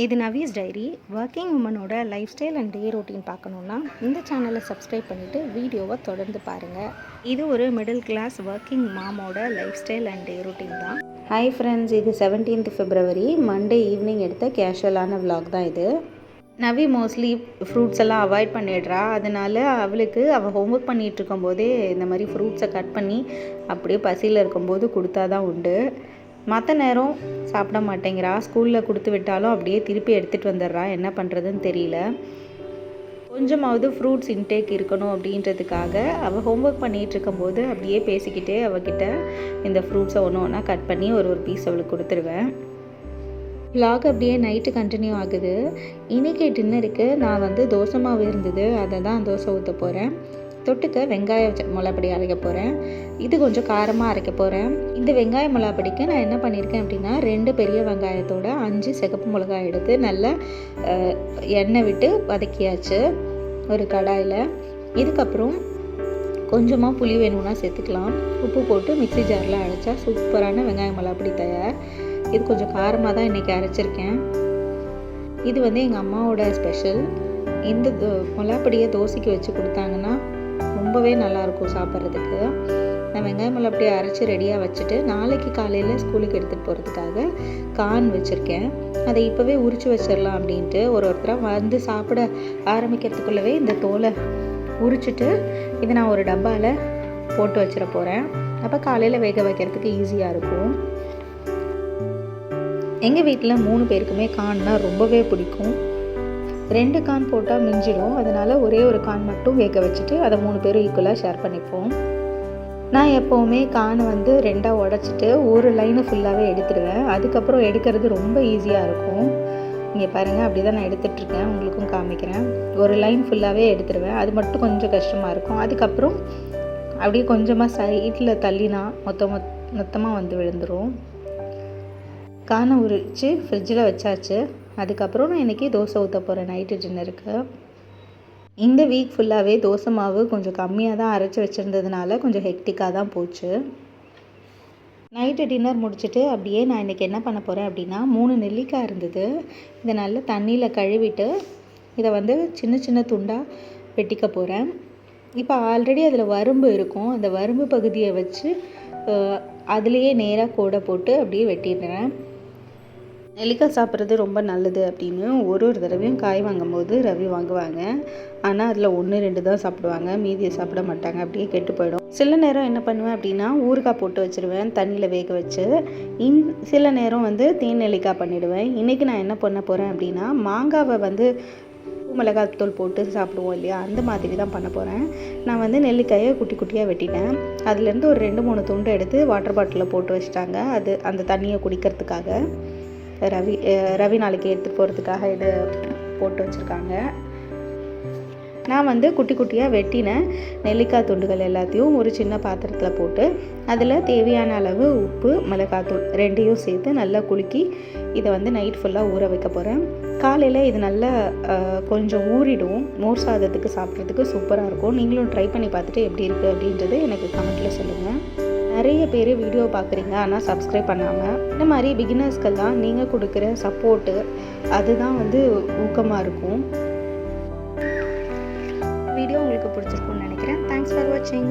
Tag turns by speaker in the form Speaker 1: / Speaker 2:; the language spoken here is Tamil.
Speaker 1: இது நவீஸ் diary. Working உமனோட life style and day routine பார்க்கணுன்னா இந்த சேனலை சப்ஸ்கிரைப் பண்ணிவிட்டு வீடியோவை தொடர்ந்து பாருங்கள் இது ஒரு மிடில் கிளாஸ் ஒர்க்கிங் மாமோட life style and day routine தான். ஹாய் ஃப்ரெண்ட்ஸ் இது செவன்டீன்த் ஃபிப்ரவரி மண்டே ஈவினிங் எடுத்த கேஷுவலான விலாக் தான் இது. நவி மோஸ்ட்லி ஃப்ரூட்ஸ் எல்லாம் அவாய்ட் பண்ணிடுறா. அதனால அவளுக்கு அவள் ஹோம்ஒர்க் பண்ணிகிட்டு இருக்கும்போதே இந்த மாதிரி ஃப்ரூட்ஸை கட் பண்ணி அப்படியே பசியில் இருக்கும்போது கொடுத்தா தான் உண்டு. மற்ற நேரம் சாப்பிட மாட்டேங்கிறா. ஸ்கூலில் கொடுத்து விட்டாலும் அப்படியே திருப்பி எடுத்துகிட்டு வந்துடுறா. என்ன பண்ணுறதுன்னு தெரியல. கொஞ்சமாவது ஃப்ரூட்ஸ் இன்டேக் இருக்கணும் அப்படின்றதுக்காக அவள் ஹோம்ஒர்க் பண்ணிகிட்டு இருக்கும்போது அப்படியே பேசிக்கிட்டே அவகிட்ட இந்த ஃப்ரூட்ஸை ஒன்று ஒன்றா கட் பண்ணி ஒரு ஒரு பீஸ் அவளுக்கு கொடுத்துருவேன். விலாக் அப்படியே நைட்டு கண்டினியூ ஆகுது. இன்றைக்கி டின்னருக்கு நான் வந்து தோசை மாவு இருந்தது. அதை தான் தோசை ஊற்ற போகிறேன் தொட்டுக்க வெங்காய ச- மிளகாப்பொடி அரைக்க போகிறேன் இது கொஞ்சம் காரமாக அரைக்க போகிறேன் இந்த வெங்காய மிளகாப்பொடிக்கு நான் என்ன பண்ணியிருக்கேன் அப்படின்னா ரெண்டு பெரிய வெங்காயத்தோட அஞ்சு சிகப்பு மிளகாய் எடுத்து நல்லா எண்ணெய் விட்டு வதக்கியாச்சு ஒரு கடாயில். இதுக்கப்புறம் கொஞ்சமாக புளி வேணும்னா சேர்த்துக்கலாம். உப்பு போட்டு மிக்ஸி ஜாரில் அரைச்சா சூப்பரான வெங்காய மிளகாப்பொடி தயார். இது கொஞ்சம் காரமாக தான் இன்றைக்கி அரைச்சிருக்கேன். இது வந்து எங்கள் அம்மாவோட ஸ்பெஷல். இந்த மிளகாப்பொடியை தோசைக்கு வச்சு கொடுத்தாங்கன்னா ரொம்பவே நல்லாயிருக்கும் சாப்பிட்றதுக்கு. நான் வெங்காயம் அப்படியே அரைச்சி ரெடியாக வச்சுட்டு நாளைக்கு காலையில் ஸ்கூலுக்கு எடுத்துகிட்டு போகிறதுக்காக கான் வச்சுருக்கேன். அதை இப்போவே உரிச்சு வச்சிடலாம் அப்படின்ட்டு ஒரு ஒருத்தராக வந்து சாப்பிட ஆரம்பிக்கிறதுக்குள்ளவே இந்த தோலை உரிச்சிட்டு இதை நான் ஒரு டப்பாவில் போட்டு வச்சிட போகிறேன் அப்போ காலையில் வேக வைக்கிறதுக்கு ஈஸியாக இருக்கும். எங்கள் வீட்டில் மூணு பேருக்குமே கான்னா ரொம்பவே பிடிக்கும். ரெண்டு கான் போட்டால் மிஞ்சிடும். அதனால் ஒரே ஒரு கான் மட்டும் வேக வச்சுட்டு அதை மூணு பேரும் ஈக்குவலாக ஷேர் பண்ணிப்போம். நான் எப்போவுமே கானை வந்து ரெண்டாக உடச்சிட்டு ஒரு லைனை ஃபுல்லாகவே எடுத்துடுவேன். அதுக்கப்புறம் எடுக்கிறது ரொம்ப ஈஸியாக இருக்கும். இங்கே பாருங்கள் அப்படி தான் நான் எடுத்துட்ருக்கேன் உங்களுக்கும் காமிக்கிறேன். ஒரு லைன் ஃபுல்லாகவே எடுத்துடுவேன். அது மட்டும் கொஞ்சம் கஷ்டமாக இருக்கும். அதுக்கப்புறம் அப்படியே கொஞ்சமாக சைட்டில் தள்ளினா மொத்த மொத் மொத்தமாக வந்து விழுந்துடும் கானை உரித்து ஃப்ரிட்ஜில் வச்சாச்சு. அதுக்கப்புறம் நான் இன்றைக்கி தோசை ஊற்ற போகிறேன் நைட்டு டின்னருக்கு இந்த வீக் ஃபுல்லாகவே தோசை மாவு கொஞ்சம் கம்மியாக தான் அரைச்சி வச்சுருந்ததுனால கொஞ்சம் ஹெக்டிக்காக தான் போச்சு. நைட்டு டின்னர் முடிச்சுட்டு அப்படியே நான் இன்றைக்கி என்ன பண்ண போகிறேன் அப்படின்னா மூணு நெல்லிக்காய் இருந்தது. இதை நல்லா தண்ணியில் கழுவிட்டு இதை வந்து சின்ன சின்ன துண்டாக வெட்டிக்க போகிறேன் இப்போ ஆல்ரெடி அதில் வரும்பு இருக்கும். அந்த வரும்பு பகுதியை வச்சு அதுலேயே நேராக கூடை போட்டு அப்படியே வெட்டிடுறேன். நெல்லிக்காய் சாப்பிட்றது ரொம்ப நல்லது அப்படின்னு ஒரு ஒரு தடவையும் காய் வாங்கும்போது ரவி வாங்குவாங்க. ஆனால் அதில் ஒன்று ரெண்டு தான் சாப்பிடுவாங்க. மீதியை சாப்பிட மாட்டாங்க. அப்படியே கெட்டு போயிடும். சில நேரம் என்ன பண்ணுவேன் அப்படின்னா ஊறுகாய் போட்டு வச்சுருவேன். தண்ணியில் வேக வச்சு. இன் சில நேரம் வந்து தேன் நெல்லிக்காய் பண்ணிவிடுவேன் இன்றைக்கி நான் என்ன பண்ண போகிறேன் அப்படின்னா மாங்காவை வந்து உப்பு மிளகாத்தூள் போட்டு சாப்பிடுவோம் இல்லையா? அந்த மாதிரி தான் பண்ண போகிறேன் நான் வந்து நெல்லிக்காயை குட்டி குட்டியாக வெட்டிட்டேன். அதுலேருந்து ஒரு ரெண்டு மூணு துண்டு எடுத்து வாட்டர் பாட்டிலில் போட்டு வச்சிட்டாங்க. அது அந்த தண்ணியை குடிக்கிறதுக்காக. ரவி ரவி நாளைக்கு எடுத்துகிட்டு போகிறதுக்காக இது போட்டு வச்சுருக்காங்க. நான் வந்து குட்டி குட்டியாக வெட்டின நெல்லிக்காய் துண்டுகள் எல்லாத்தையும் ஒரு சின்ன பாத்திரத்தில் போட்டு அதில் தேவையான அளவு உப்பு மிளகாத்தூள் ரெண்டையும் சேர்த்து நல்லா குலுக்கி இதை வந்து நைட் ஃபுல்லாக ஊற வைக்க போகிறேன் காலையில் இது நல்லா கொஞ்சம் ஊறிடும். மோர் சாதத்துக்கு சாப்பிட்றதுக்கு சூப்பராக இருக்கும். நீங்களும் ட்ரை பண்ணி பார்த்துட்டு எப்படி இருக்குது அப்படின்றது எனக்கு கமெண்ட்டில் சொல்லுங்கள் நிறைய பேர் வீடியோ பார்க்குறீங்க ஆனால் சப்ஸ்கிரைப் பண்ணாமல் இந்த மாதிரி பிகினர்ஸ்க்கெல்லாம் நீங்கள் கொடுக்குற சப்போர்ட்டு அதுதான் வந்து ஊக்கமாக இருக்கும். வீடியோ உங்களுக்கு பிடிச்சிருக்கும்னு நினைக்கிறேன். தேங்க்ஸ் ஃபார் வாட்சிங்